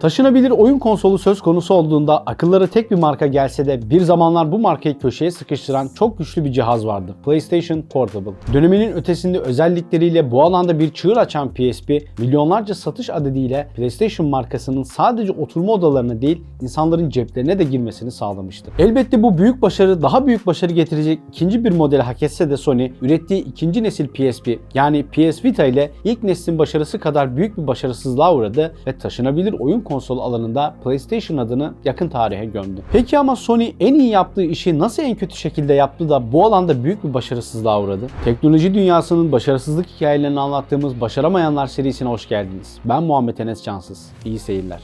Taşınabilir oyun konsolu söz konusu olduğunda akıllara tek bir marka gelse de bir zamanlar bu markayı köşeye sıkıştıran çok güçlü bir cihaz vardı. PlayStation Portable. Döneminin ötesinde özellikleriyle bu alanda bir çığır açan PSP, milyonlarca satış adediyle PlayStation markasının sadece oturma odalarına değil, insanların ceplerine de girmesini sağlamıştı. Elbette bu büyük başarı daha büyük başarı getirecek ikinci bir modeli hak etse de Sony, ürettiği ikinci nesil PSP yani PS Vita ile ilk neslin başarısı kadar büyük bir başarısızlığa uğradı ve taşınabilir oyun konsolu alanında PlayStation adını yakın tarihe gömdü. Peki ama Sony en iyi yaptığı işi nasıl en kötü şekilde yaptı da bu alanda büyük bir başarısızlığa uğradı? Teknoloji dünyasının başarısızlık hikayelerini anlattığımız Başaramayanlar serisine hoş geldiniz. Ben Muhammed Enes Cansız. İyi seyirler.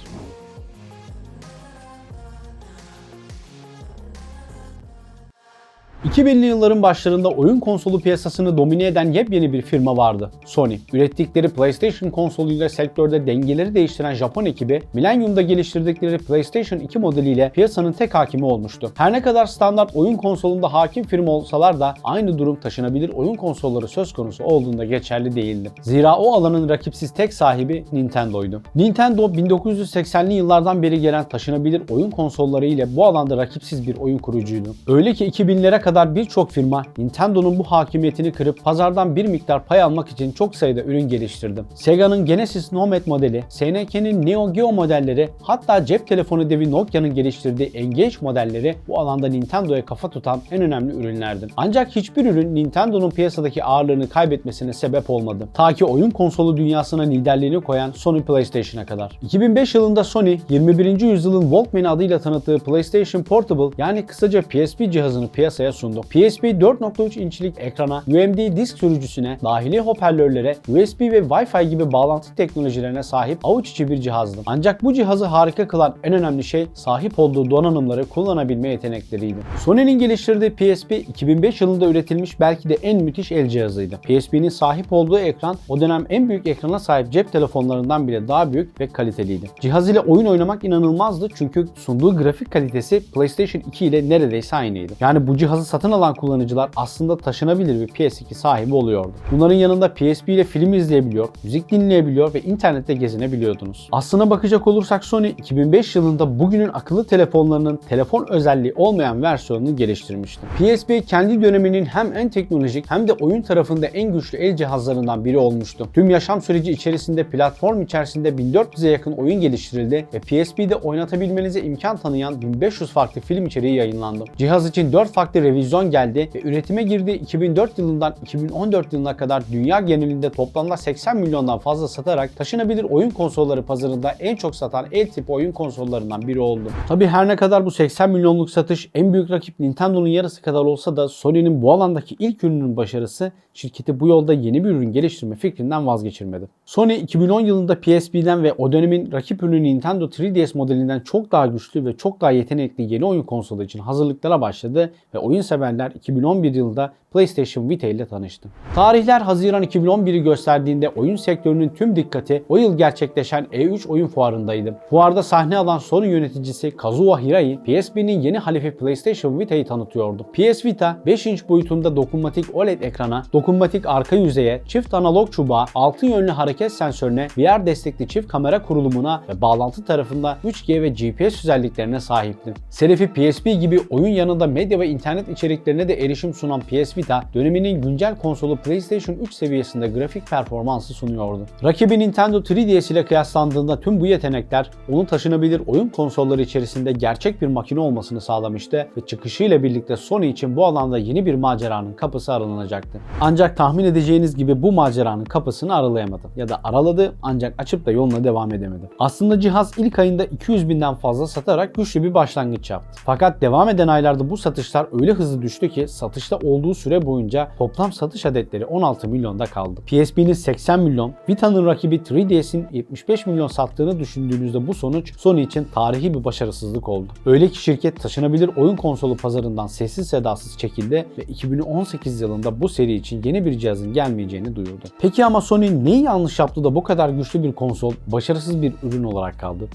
2000'li yılların başlarında oyun konsolu piyasasını domine eden yepyeni bir firma vardı. Sony. Ürettikleri PlayStation konsoluyla sektörde dengeleri değiştiren Japon ekibi, Millennium'da geliştirdikleri PlayStation 2 modeliyle piyasanın tek hakimi olmuştu. Her ne kadar standart oyun konsolunda hakim firma olsalar da aynı durum taşınabilir oyun konsolları söz konusu olduğunda geçerli değildi. Zira o alanın rakipsiz tek sahibi Nintendo'ydu. Nintendo 1980'li yıllardan beri gelen taşınabilir oyun konsolları ile bu alanda rakipsiz bir oyun kurucuydu. Öyle ki 2000'lere kadar birçok firma Nintendo'nun bu hakimiyetini kırıp pazardan bir miktar pay almak için çok sayıda ürün geliştirdi. Sega'nın Genesis Nomad modeli, SNK'nin Neo Geo modelleri, hatta cep telefonu devi Nokia'nın geliştirdiği Engage modelleri bu alanda Nintendo'ya kafa tutan en önemli ürünlerdi. Ancak hiçbir ürün Nintendo'nun piyasadaki ağırlığını kaybetmesine sebep olmadı. Ta ki oyun konsolu dünyasına liderliğini koyan Sony PlayStation'a kadar. 2005 yılında Sony 21. yüzyılın Walkman adıyla tanıttığı PlayStation Portable yani kısaca PSP cihazını piyasaya sundu. PSP 4.3 inçlik ekrana, UMD disk sürücüsüne, dahili hoparlörlere, USB ve Wi-Fi gibi bağlantı teknolojilerine sahip avuç içi bir cihazdı. Ancak bu cihazı harika kılan en önemli şey sahip olduğu donanımları kullanabilme yetenekleriydi. Sony'nin geliştirdiği PSP 2005 yılında üretilmiş belki de en müthiş el cihazıydı. PSP'nin sahip olduğu ekran o dönem en büyük ekrana sahip cep telefonlarından bile daha büyük ve kaliteliydi. Cihaz ile oyun oynamak inanılmazdı çünkü sunduğu grafik kalitesi PlayStation 2 ile neredeyse aynıydı. Yani bu cihazı satın alan kullanıcılar aslında taşınabilir bir PS2 sahibi oluyordu. Bunların yanında PSP ile film izleyebiliyor, müzik dinleyebiliyor ve internette gezinebiliyordunuz. Aslına bakacak olursak Sony 2005 yılında bugünün akıllı telefonlarının telefon özelliği olmayan versiyonunu geliştirmişti. PSP kendi döneminin hem en teknolojik hem de oyun tarafında en güçlü el cihazlarından biri olmuştu. Tüm yaşam süreci içerisinde platform içerisinde 1400'e yakın oyun geliştirildi ve PSP'de oynatabilmenize imkan tanıyan 1500 farklı film içeriği yayınlandı. Cihaz için 4 farklı revizyon geldi ve üretime girdiği 2004 yılından 2014 yılına kadar dünya genelinde toplamda 80 milyondan fazla satarak taşınabilir oyun konsolları pazarında en çok satan el tipi oyun konsollarından biri oldu. Tabi her ne kadar bu 80 milyonluk satış en büyük rakip Nintendo'nun yarısı kadar olsa da Sony'nin bu alandaki ilk ürünün başarısı şirketi bu yolda yeni bir ürün geliştirme fikrinden vazgeçirmedi. Sony 2010 yılında PSP'den ve o dönemin rakip ürünü Nintendo 3DS modelinden çok daha güçlü ve çok daha yetenekli yeni oyun konsolu için hazırlıklara başladı ve oyun severler. 2011 yılında PlayStation Vita ile tanıştı. Tarihler Haziran 2011'i gösterdiğinde oyun sektörünün tüm dikkati o yıl gerçekleşen E3 oyun fuarındaydı. Fuarda sahne alan Sony yöneticisi Kazuo Hirai, PSP'nin yeni halifi PlayStation Vita'yı tanıtıyordu. PS Vita 5 inç boyutunda dokunmatik OLED ekrana, dokunmatik arka yüzeye, çift analog çubuğa, 6 yönlü hareket sensörüne, VR destekli çift kamera kurulumuna ve bağlantı tarafında 3G ve GPS özelliklerine sahipti. Serifi PSP gibi oyun yanında medya ve internet içeriklerine de erişim sunan PS Vita, döneminin güncel konsolu PlayStation 3 seviyesinde grafik performansı sunuyordu. Rakibi Nintendo 3DS ile kıyaslandığında tüm bu yetenekler onu taşınabilir oyun konsolları içerisinde gerçek bir makine olmasını sağlamıştı ve çıkışıyla birlikte Sony için bu alanda yeni bir maceranın kapısı aralanacaktı. Ancak tahmin edeceğiniz gibi bu maceranın kapısını aralayamadı ya da araladı ancak açıp da yoluna devam edemedi. Aslında cihaz ilk ayında 200 binden fazla satarak güçlü bir başlangıç yaptı. Fakat devam eden aylarda bu satışlar öyle hızlı düştü ki satışta olduğu süre boyunca toplam satış adetleri 16 milyonda kaldı. PSP'nin 80 milyon, Vita'nın rakibi 3DS'in 75 milyon sattığını düşündüğünüzde bu sonuç Sony için tarihi bir başarısızlık oldu. Öyle ki şirket taşınabilir oyun konsolu pazarından sessiz sedasız çekildi ve 2018 yılında bu seri için yeni bir cihazın gelmeyeceğini duyurdu. Peki ama Sony neyi yanlış yaptı da bu kadar güçlü bir konsol başarısız bir ürün olarak kaldı?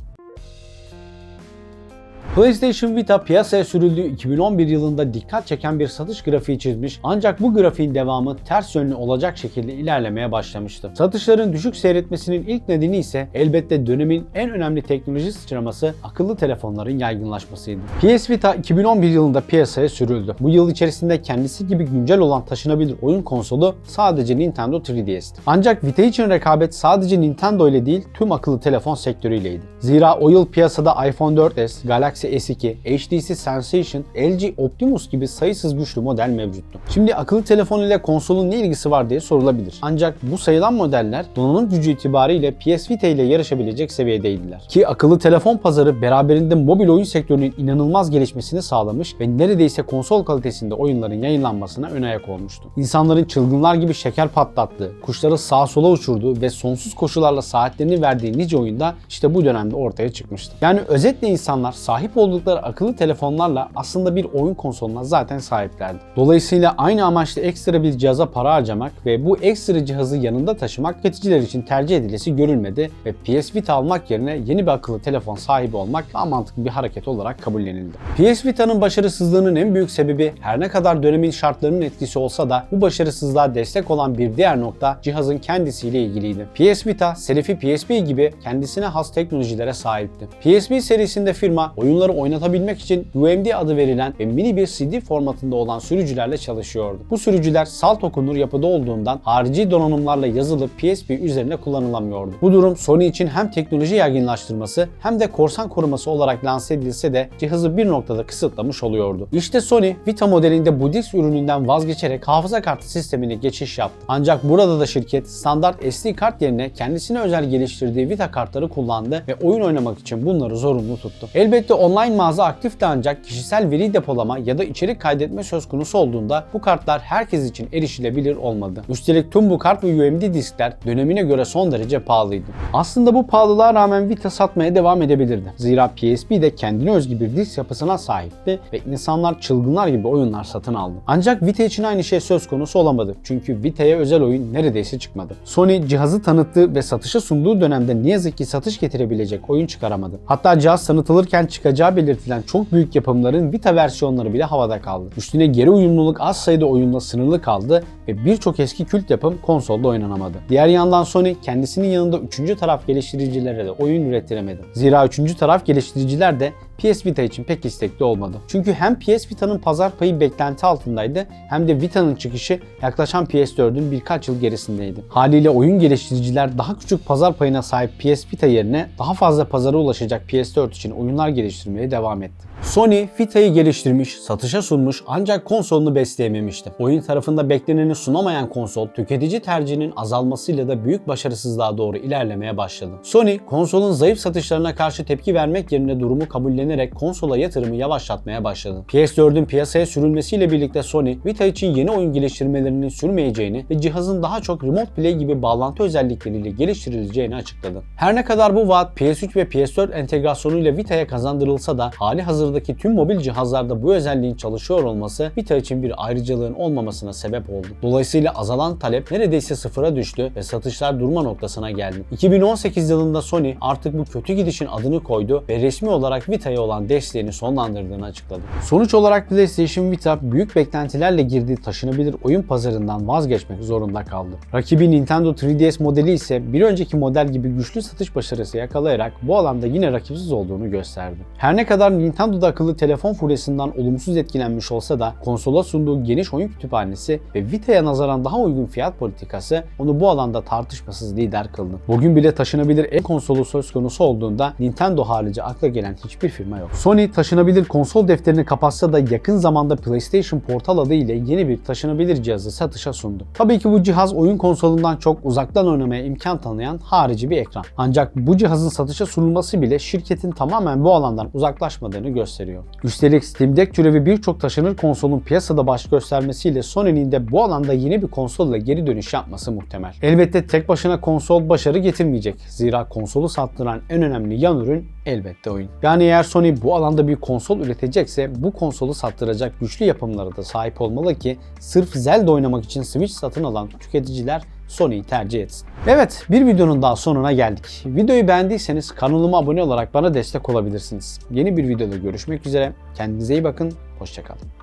PlayStation Vita piyasaya sürüldüğü 2011 yılında dikkat çeken bir satış grafiği çizmiş ancak bu grafiğin devamı ters yönlü olacak şekilde ilerlemeye başlamıştı. Satışların düşük seyretmesinin ilk nedeni ise elbette dönemin en önemli teknoloji sıçraması akıllı telefonların yaygınlaşmasıydı. PS Vita 2011 yılında piyasaya sürüldü. Bu yıl içerisinde kendisi gibi güncel olan taşınabilir oyun konsolu sadece Nintendo 3DS'ti. Ancak Vita için rekabet sadece Nintendo ile değil tüm akıllı telefon sektörüyleydi. Zira o yıl piyasada iPhone 4S, Galaxy S2, HTC Sensation, LG Optimus gibi sayısız güçlü model mevcuttu. Şimdi akıllı telefon ile konsolun ne ilgisi var diye sorulabilir. Ancak bu sayılan modeller donanım gücü itibariyle PS Vita ile yarışabilecek seviyedeydiler. Ki akıllı telefon pazarı beraberinde mobil oyun sektörünün inanılmaz gelişmesini sağlamış ve neredeyse konsol kalitesinde oyunların yayınlanmasına ön ayak olmuştu. İnsanların çılgınlar gibi şeker patlattığı, kuşları sağa sola uçurduğu ve sonsuz koşularla saatlerini verdiği nice oyunda işte bu dönemde ortaya çıkmıştı. Yani özetle insanlar sahip oldukları akıllı telefonlarla aslında bir oyun konsoluna zaten sahiplerdi. Dolayısıyla aynı amaçla ekstra bir cihaza para harcamak ve bu ekstra cihazı yanında taşımak tüketiciler için tercih edilesi görülmedi ve PS Vita almak yerine yeni bir akıllı telefon sahibi olmak daha mantıklı bir hareket olarak kabullenildi. PS Vita'nın başarısızlığının en büyük sebebi her ne kadar dönemin şartlarının etkisi olsa da bu başarısızlığa destek olan bir diğer nokta cihazın kendisiyle ilgiliydi. PS Vita, Selifi PSP gibi kendisine has teknolojilere sahipti. PSP serisinde firma oyunları oynatabilmek için UMD adı verilen ve mini bir CD formatında olan sürücülerle çalışıyordu. Bu sürücüler salt okunur yapıda olduğundan harici donanımlarla yazılıp PSP üzerine kullanılamıyordu. Bu durum Sony için hem teknoloji yaygınlaştırması hem de korsan koruması olarak lanse edilse de cihazı bir noktada kısıtlamış oluyordu. İşte Sony Vita modelinde bu disk ürününden vazgeçerek hafıza kartı sistemine geçiş yaptı. Ancak burada da şirket standart SD kart yerine kendisine özel geliştirdiği Vita kartları kullandı ve oyun oynamak için bunları zorunlu tuttu. Elbette online mağaza aktifti ancak kişisel veri depolama ya da içerik kaydetme söz konusu olduğunda bu kartlar herkes için erişilebilir olmadı. Üstelik tüm bu kart ve UMD diskler dönemine göre son derece pahalıydı. Aslında bu pahalılığa rağmen Vita satmaya devam edebilirdi. Zira PSP de kendine özgü bir disk yapısına sahipti ve insanlar çılgınlar gibi oyunlar satın aldı. Ancak Vita için aynı şey söz konusu olamadı. Çünkü Vita'ya özel oyun neredeyse çıkmadı. Sony cihazı tanıttığı ve satışa sunduğu dönemde ne yazık ki satış getirebilecek oyun çıkaramadı. Hatta cihaz tanıtılırken çıkacağı belirtilen çok büyük yapımların Vita versiyonları bile havada kaldı. Üstüne geri uyumluluk az sayıda oyunla sınırlı kaldı ve birçok eski kült yapım konsolda oynanamadı. Diğer yandan Sony kendisinin yanında üçüncü taraf geliştiricilere de oyun ürettiremedi. Zira üçüncü taraf geliştiriciler de PS Vita için pek istekli olmadı. Çünkü hem PS Vita'nın pazar payı beklenti altındaydı hem de Vita'nın çıkışı yaklaşan PS4'ün birkaç yıl gerisindeydi. Haliyle oyun geliştiriciler daha küçük pazar payına sahip PS Vita yerine daha fazla pazara ulaşacak PS4 için oyunlar geliştirmeye devam etti. Sony Vita'yı geliştirmiş, satışa sunmuş ancak konsolunu besleyememişti. Oyun tarafında bekleneni sunamayan konsol tüketici tercihinin azalmasıyla da büyük başarısızlığa doğru ilerlemeye başladı. Sony konsolun zayıf satışlarına karşı tepki vermek yerine durumu kabullenerek konsola yatırımı yavaşlatmaya başladı. PS4'ün piyasaya sürülmesiyle birlikte Sony Vita için yeni oyun geliştirmelerinin sürmeyeceğini ve cihazın daha çok Remote Play gibi bağlantı özellikleriyle geliştirileceğini açıkladı. Her ne kadar bu vaat PS3 ve PS4 entegrasyonuyla Vita'ya kazandırılsa da hali hazırda Piyasadaki tüm mobil cihazlarda bu özelliğin çalışıyor olması Vita için bir ayrıcalığın olmamasına sebep oldu. Dolayısıyla azalan talep neredeyse sıfıra düştü ve satışlar durma noktasına geldi. 2018 yılında Sony artık bu kötü gidişin adını koydu ve resmi olarak Vita'ya olan desteğini sonlandırdığını açıkladı. Sonuç olarak PlayStation Vita büyük beklentilerle girdiği taşınabilir oyun pazarından vazgeçmek zorunda kaldı. Rakibi Nintendo 3DS modeli ise bir önceki model gibi güçlü satış başarısı yakalayarak bu alanda yine rakipsiz olduğunu gösterdi. Her ne kadar Nintendo'da akıllı telefon furyasından olumsuz etkilenmiş olsa da konsola sunduğu geniş oyun kütüphanesi ve Vita'ya nazaran daha uygun fiyat politikası onu bu alanda tartışmasız lider kıldı. Bugün bile taşınabilir el konsolu söz konusu olduğunda Nintendo harici akla gelen hiçbir firma yok. Sony taşınabilir konsol defterini kapatsa da yakın zamanda PlayStation Portal adı ile yeni bir taşınabilir cihazı satışa sundu. Tabii ki bu cihaz oyun konsolundan çok uzaktan oynamaya imkan tanıyan harici bir ekran. Ancak bu cihazın satışa sunulması bile şirketin tamamen bu alandan uzaklaşmadığını gösteriyor. Üstelik Steam Deck türevi birçok taşınır konsolun piyasada baş göstermesiyle Sony'nin de bu alanda yeni bir konsolla geri dönüş yapması muhtemel. Elbette tek başına konsol başarı getirmeyecek. Zira konsolu sattıran en önemli yan ürün elbette oyun. Yani eğer Sony bu alanda bir konsol üretecekse bu konsolu sattıracak güçlü yapımlara da sahip olmalı ki sırf Zelda oynamak için Switch satın alan tüketiciler Sony'yi tercih etsin. Evet bir videonun daha sonuna geldik. Videoyu beğendiyseniz kanalıma abone olarak bana destek olabilirsiniz. Yeni bir videoda görüşmek üzere. Kendinize iyi bakın. Hoşçakalın.